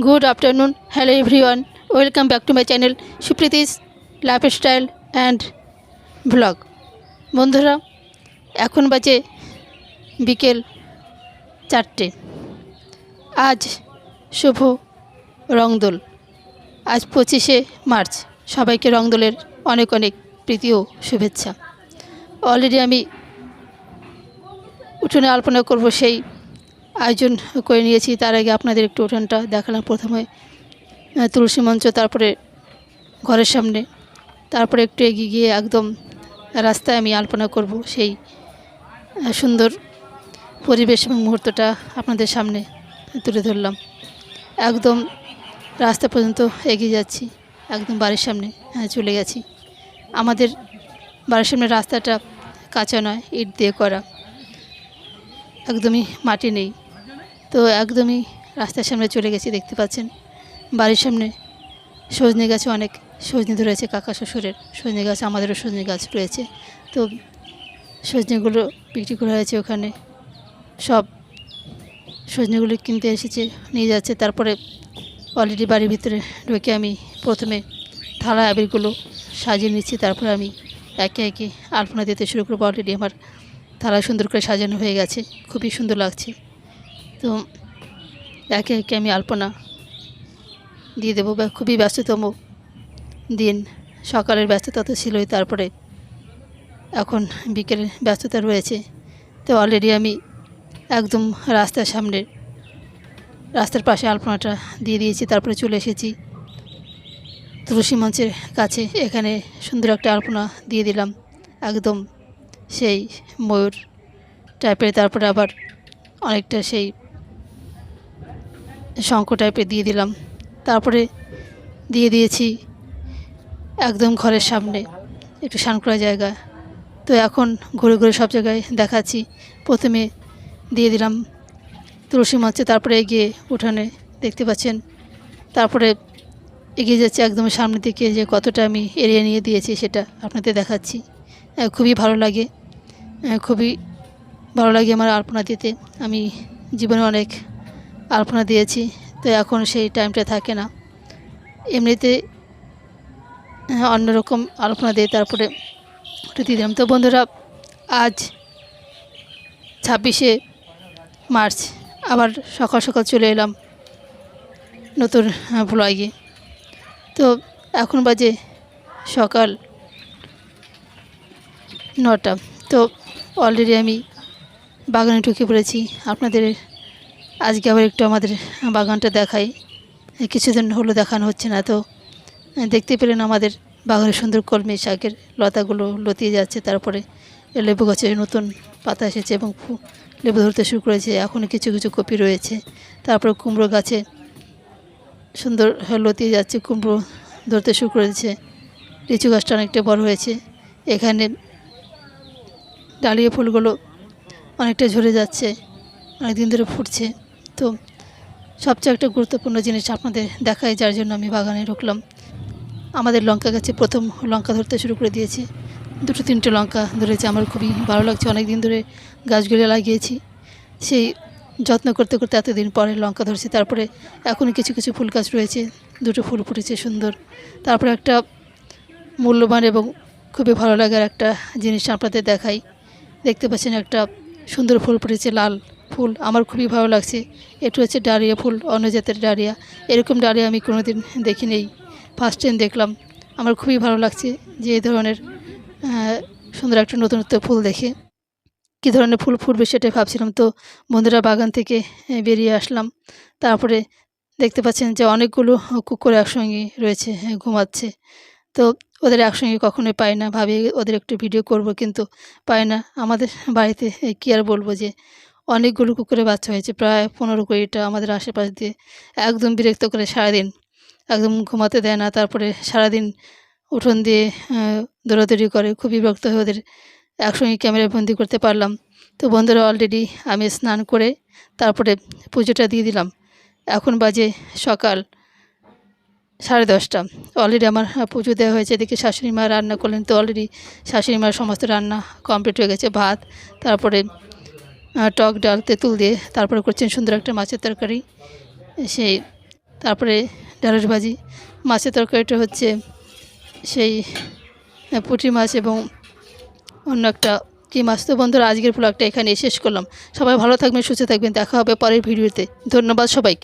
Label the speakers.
Speaker 1: Good afternoon hello everyone welcome back to my channel Supriti's lifestyle and blog বন্ধুরা, এখন বাজে বিকেল চারটে। আজ শুভ রংদোল। আজ পঁচিশে মার্চ। সবাইকে রংদোলের অনেক অনেক প্রীতি ও শুভেচ্ছা। অলরেডি আমি উঠোনে আলপনা করব সেই আয়োজন করে নিয়েছি। তার আগে আপনাদের একটু উঠানটা দেখালাম প্রথমে। তুলসী মঞ্চ তারপরে ঘরের সামনে। তারপরে একটু এগিয়ে গিয়ে একদম রাস্তায় আমি আলপনা করব সেই সুন্দর পরিবেশ এবং মুহূর্তটা আপনাদের সামনে তুলে ধরলাম। একদম রাস্তা পর্যন্ত এগিয়ে যাচ্ছি একদম বাড়ির সামনে হ্যাঁ, চলে গেছি। আমাদের বাড়ির সামনে রাস্তাটা কাঁচা নয় ইট দিয়ে করা। একদমই মাটি নেই। তো একদমই রাস্তার সামনে চলে গেছি, দেখতে পাচ্ছেন। বাড়ির সামনে সজনে গাছে অনেক সজনে ধরেছে কাকা শ্বশুরের। সজনে গাছ, আমাদেরও সজনে গাছ রয়েছে। তো সজনেগুলো বিক্রি করা হয়েছে ওখানে। সব সজনেগুলো কিনতে এসেছে, নিয়ে যাচ্ছে। তারপরে অলরেডি বাড়ির ভিতরে ঢুকে আমি প্রথমে থালা আবিরগুলো সাজিয়ে নিচ্ছি। তারপরে আমি একে একে আলপনা দিতে শুরু করব। অলরেডি আমার থালা সুন্দর করে সাজানো হয়ে গেছে। খুবই সুন্দর লাগছে। তো একে একে আমি আলপনা দিয়ে দেবো। খুবই ব্যস্ততম দিন। সকালের ব্যস্ততা তো ছিলই, তারপরে এখন বিকেলের ব্যস্ততা রয়েছে। তো অলরেডি আমি একদম রাস্তার সামনে, রাস্তার পাশে আলপনাটা দিয়ে দিয়েছি, তারপরে চলে এসেছি তুলসী মঞ্চের কাছে। এখানে সুন্দর একটা আলপনা দিয়ে দিলাম, একদম সেই ময়ূর টাইপের তারপরে আবার অনেকটা সেই শঙ্খ টাইপের দিয়ে দিলাম। তারপরে দিয়ে দিয়েছি একদম ঘরের সামনে, একটু শান করা জায়গা। তো এখন ঘুরে ঘুরে সব জায়গায় দেখাচ্ছি। প্রথমে দিয়ে দিলাম তুলসী মঞ্চে তারপরে এগিয়ে উঠানে দেখতে পাচ্ছেন। তারপরে এগিয়ে যাচ্ছে একদম সামনের দিকে যে কতটা আমি এড়িয়ে নিয়ে দিয়েছি সেটা আপনাদের দেখাচ্ছি। খুবই ভালো লাগে। খুবই ভালো লাগে আমার আলপনা দিতে। আমি জীবনে অনেক আলপনা দিয়েছি তো এখন সেই টাইমটা থাকে না। এমনিতে আহ, অন্যরকম আলপনা দিয়ে তারপরে ওটা দিয়ে দিলাম। তো বন্ধুরা আজ ছাব্বিশে মার্চ আবার সকাল সকাল চলে এলাম নতুন ব্লগে তো এখন বাজে সকাল নটা। তো অলরেডি আমি বাগানে ঢুকে পড়েছি। আপনাদের আজকে আবার একটু আমাদের বাগানটা দেখাই। কিছুদিন হলো দেখানো হচ্ছে না, তো দেখতে পেলেন আমাদের বাগানের সুন্দর কলমি শাকের লতাগুলো লতিয়ে যাচ্ছে, তারপরে লেবু গাছে নতুন পাতা এসেছে এবং লেবু ধরতে শুরু করেছে এখনও কিছু কিছু কপি রয়েছে। তারপরে কুমড়ো গাছে সুন্দর লতিয়ে যাচ্ছে, কুমড়ো ধরতে শুরু করেছে। লিচু গাছটা অনেকটা বড় হয়েছে, এখানে ডালিয়া ফুলগুলো অনেকটা ঝরে যাচ্ছে অনেক দিন ধরে ফুটছে। তো সবচেয়ে একটা গুরুত্বপূর্ণ জিনিস আপনাদের দেখায়, যার জন্য আমি বাগানে ঢুকলাম। আমাদের লঙ্কা গাছে প্রথম লঙ্কা ধরতে শুরু করে দিয়েছে। দুটো তিনটে লঙ্কা ধরেছে, আমার খুবই ভালো লাগছে। অনেক দিন ধরে গাছগুলো লাগিয়েছি। সেই যত্ন করতে করতে এতদিন পরে লঙ্কা ধরছে। তারপরে এখনও কিছু কিছু ফুল গাছ রয়েছে, দুটো ফুল ফুটেছে সুন্দর। তারপরে একটা মূল্যবান এবং খুবই ভালো লাগার একটা জিনিস আপনাদের দেখাই। দেখতে পাচ্ছেন একটা সুন্দর ফুল ফুটেছে লাল। ফুল আমার খুবই ভালো লাগছে। এটু হচ্ছে ডালিয়া ফুল, অন্য জাতের ডালিয়া। এরকম ডালিয়া আমি কোনোদিন দেখি নেই ফার্স্ট টাইম দেখলাম। আমার খুবই ভালো লাগছে যে এই ধরনের সুন্দর একটা নতুনত্ব ফুল দেখে। কী ধরনের ফুল ফুটবে সেটাই ভাবছিলাম। তো বন্ধুরা বাগান থেকে বেরিয়ে আসলাম। তারপরে দেখতে পাচ্ছেন যে অনেকগুলো কুকুর একসঙ্গে রয়েছে ঘুমাচ্ছে। তো ওদের একসঙ্গে কখনোই পাই না। ভাবি ওদের একটু ভিডিও করব, কিন্তু পাই না। আমাদের বাড়িতে কী আর বলব যে অনেকগুলো কুকুরের বাচ্চা হয়েছে, প্রায় পনেরো কুড়িটা আমাদের আশেপাশ দিয়ে একদম বিরক্ত করে সারাদিন, একদম ঘুমাতে দেয় না, তারপরে সারাদিন উঠোন দিয়ে দৌড়াদৌড়ি করে খুবই বিরক্ত হয়ে ওদের একসঙ্গে ক্যামেরায় বন্দি করতে পারলাম। তো বন্ধুরা অলরেডি আমি স্নান করে তারপরে পুজোটা দিয়ে দিলাম। এখন বাজে সকাল সাড়ে দশটা। অলরেডি আমার পুজো দেওয়া হয়েছে, এদিকে শাশুড়ি মা রান্না করলেন, তো অলরেডি শাশুড়ি মার সমস্ত রান্না কমপ্লিট হয়ে গেছে, ভাত, তারপরে টক ডাল, তেঁতুল দিয়ে তারপরে করছেন সুন্দর একটা মাছের তরকারি। সেই তারপরে ঢেঁড়স ভাজি। মাছের তরকারিটা হচ্ছে সেই পুঁটি মাছ এবং অন্য একটা কী মাছ। তো বন্ধুরা, আজকের ব্লগটা এখানে শেষ করলাম। সবাই ভালো থাকবেন, সুস্থ থাকবেন। দেখা হবে পরের ভিডিওতে। ধন্যবাদ সবাইকে।